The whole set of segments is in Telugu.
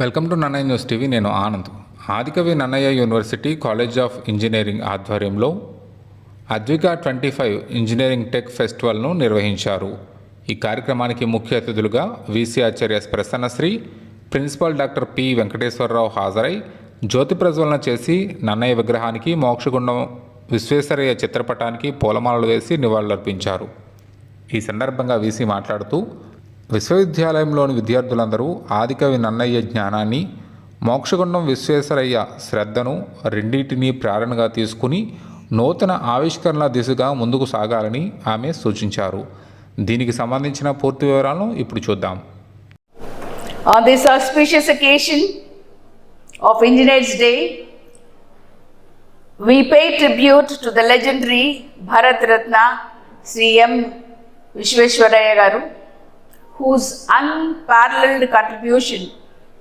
Welcome to Nannayya news TV. నేను Anand. Adikavi Nannayya university college of engineering ఆధ్వర్యంలో Advika twenty five engineering tech ఫెస్టివల్ను నిర్వహించారు. ఈ కార్యక్రమానికి ముఖ్య అతిథులుగా వీసీ ఆచార్య Prasannasri principal doctor P Venkateswararao హాజరై జ్యోతి ప్రజ్వలన చేసి నన్నయ్య విగ్రహానికి మోక్షగుండం విశ్వేశ్వరయ్య చిత్రపటానికి పూలమాలలు వేసి నివాళులర్పించారు. ఈ సందర్భంగా వీసీ మాట్లాడుతూ విశ్వవిద్యాలయంలోని విద్యార్థులందరూ ఆదికవి నన్నయ్య జ్ఞానాన్ని మోక్షగుండం విశ్వేశ్వరయ్య శ్రద్ధను రెండింటినీ ప్రేరణగా తీసుకుని నూతన ఆవిష్కరణల దిశగా ముందుకు సాగాలని ఆమె సూచించారు దీనికి సంబంధించిన పూర్తి వివరాలను ఇప్పుడు చూద్దాం On this auspicious occasion of Engineers Day, we pay tribute to the legendary Bharat Ratna Sri M. Vishweshwaraya Garu, whose unparalleled contribution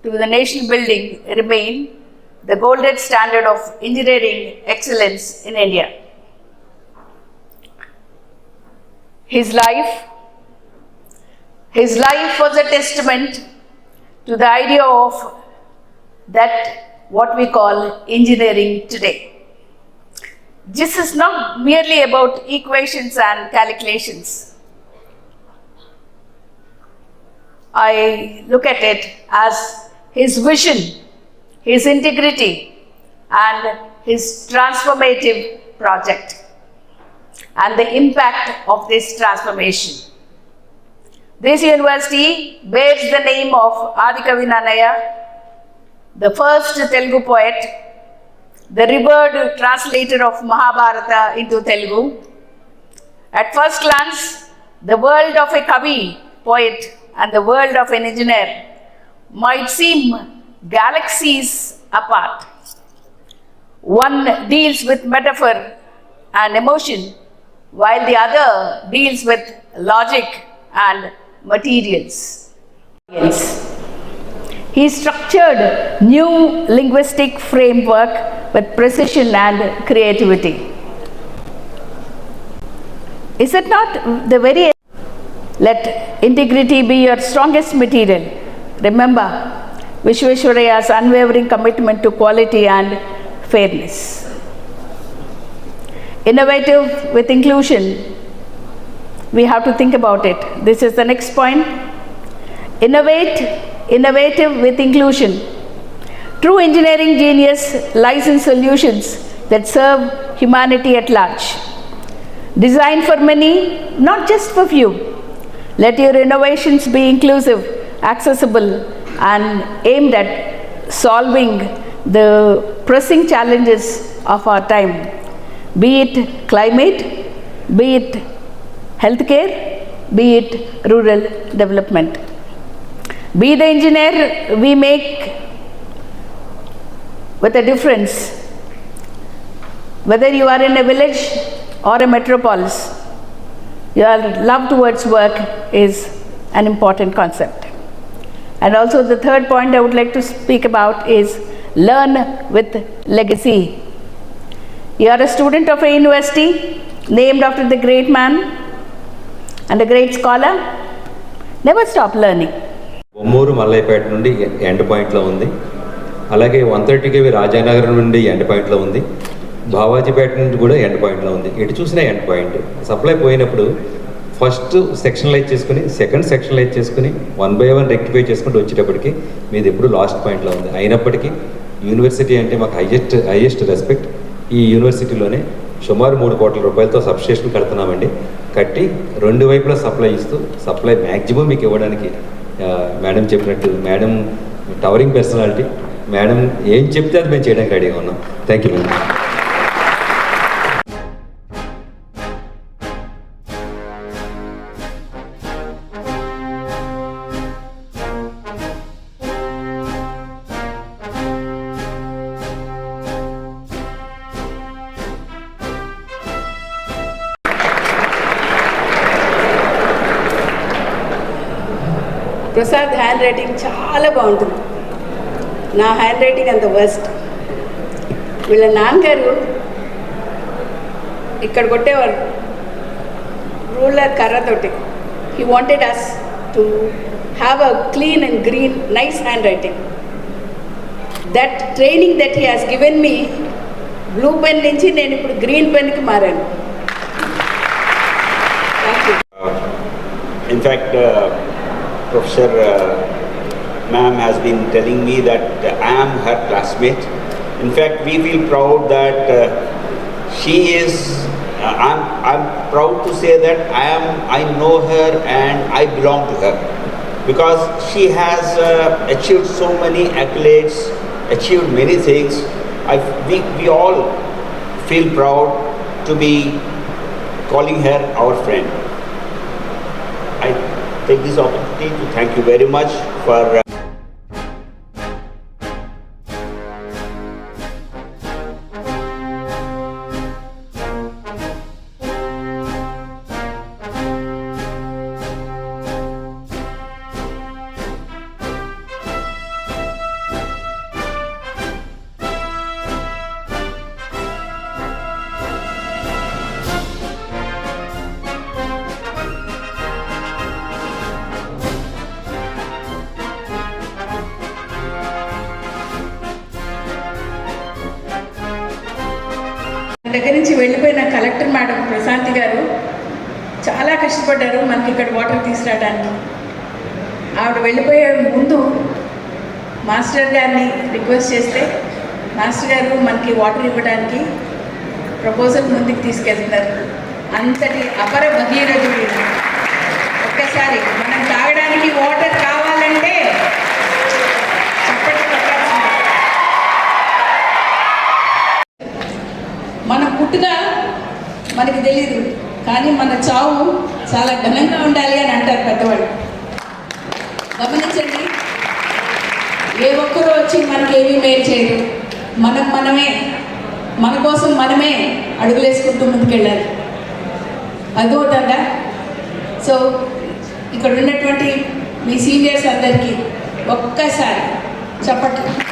to the nation building remain the golden standard of engineering excellence in India. His life, his life was a testament to the idea of that what we call engineering today. This is not merely about equations and calculations. I look at it as his vision, his integrity, and his transformative project, and the impact of this transformation. This university bears the name of Adikavi Nannaya, the first Telugu poet, the revered translator of Mahabharata into Telugu. At first glance, the world of a Kavi, poet, and the world of an engineer might seem galaxies apart. One deals with metaphor and emotion, while the other deals with logic and materials. He structured new linguistic framework with precision and creativity. Is it not the very let integrity be your strongest material? Remember Vishweshwaraya's unwavering commitment to quality and fairness. Innovative with inclusion, we have to think about it. This is the next point. Innovate, innovative with inclusion. True engineering genius lies in solutions that serve humanity at large. Designed for many, not just for few. Let your innovations be inclusive, accessible, and aimed at solving the pressing challenges of our time, be it climate, be it healthcare, be it rural development. Be the engineer we make with a difference. Whether you are in a village or a metropolis, your love towards work is an important concept. And also, the third point I would like to speak about is learn with legacy. You are a student of a university named after the great man and a great scholar. Never stop learning. Bommuru Mallayyapeta నుండి ఎండ్ పాయింట్లో ఉంది అలాగే వన్ థర్టీ రాజానగరం నుండి ఎండ్ పాయింట్లో ఉంది బావాజీపేట నుండి కూడా ఎండ్ పాయింట్లో ఉంది ఎటు చూసినా ఎండ్ పాయింట్ సప్లై పోయినప్పుడు ఫస్ట్ సెక్షన్లైజ్ చేసుకుని సెకండ్ సెక్షన్లైజ్ చేసుకుని వన్ బై వన్ రెక్టిఫై చేసుకుంటూ వచ్చేటప్పటికి మీది ఎప్పుడు లాస్ట్ పాయింట్లో ఉంది. అయినప్పటికీ యూనివర్సిటీ అంటే మాకు హైయెస్ట్ హైయెస్ట్ రెస్పెక్ట్ ఈ యూనివర్సిటీలోనే సుమారు మూడు కోట్ల రూపాయలతో సబ్స్టేషన్ కడుతున్నామండి. కట్టి రెండు వైపులా సప్లై ఇస్తూ సప్లై మ్యాక్సిమం మీకు ఇవ్వడానికి మేడం చెప్పినట్టు మేడం టవరింగ్ పర్సనాలిటీ మేడం ఏం చెప్తే అది మేము చేయడానికి రెడీగా ఉన్నాం. Thank you madam. Prasad handwriting చాలా బాగుంటుంది. నా హ్యాండ్ రైటింగ్ అంత వర్స్ట్ వీళ్ళ నాన్నగారు ఇక్కడ కొట్టేవారు. Ruler కర్రతోటి he wanted us to have a clean and green nice handwriting that training that he has given me blue pen నుంచి నేను ఇప్పుడు గ్రీన్ పెన్కి మారాను. Thank you in fact Professor uh, Ma'am has been telling me that I am her classmate. In fact, we feel proud that uh, she is. Uh, I'm, I'm proud to say that I am. I know her and I belong to her because she has uh, achieved so many accolades, achieved many things. I, we, we all feel proud to be calling her our friend. I take this opportunity to thank you very much for దగ్గర నుంచి వెళ్ళిపోయిన కలెక్టర్ మేడం ప్రశాంతి గారు చాలా కష్టపడ్డారు మనకి ఇక్కడ వాటర్ తీసుకురావడానికి ఆవిడ వెళ్ళిపోయే ముందు మాస్టర్ గారిని రిక్వెస్ట్ చేస్తే మాస్టర్ గారు మనకి వాటర్ ఇవ్వడానికి ప్రపోజల్ ముందుకు తీసుకెళ్తున్నారు అంతటి అపర భగీరథుడు ఈయన. ఒక్కసారి పుట్టుక మనకి తెలియదు కానీ మన చావు చాలా ఘనంగా ఉండాలి అని అంటారు పెద్దవాళ్ళు. గమనించండి. ఏ ఒక్కరూ వచ్చి మనకి ఏమీ మేలు చేయరు. మనం మనమే మన కోసం మనమే అడుగులేసుకుంటూ ముందుకెళ్ళాలి. అదొకటంట సో ఇక్కడ ఉన్నటువంటి మీ సీనియర్స్ అందరికీ ఒక్కసారి చెప్పట్లు.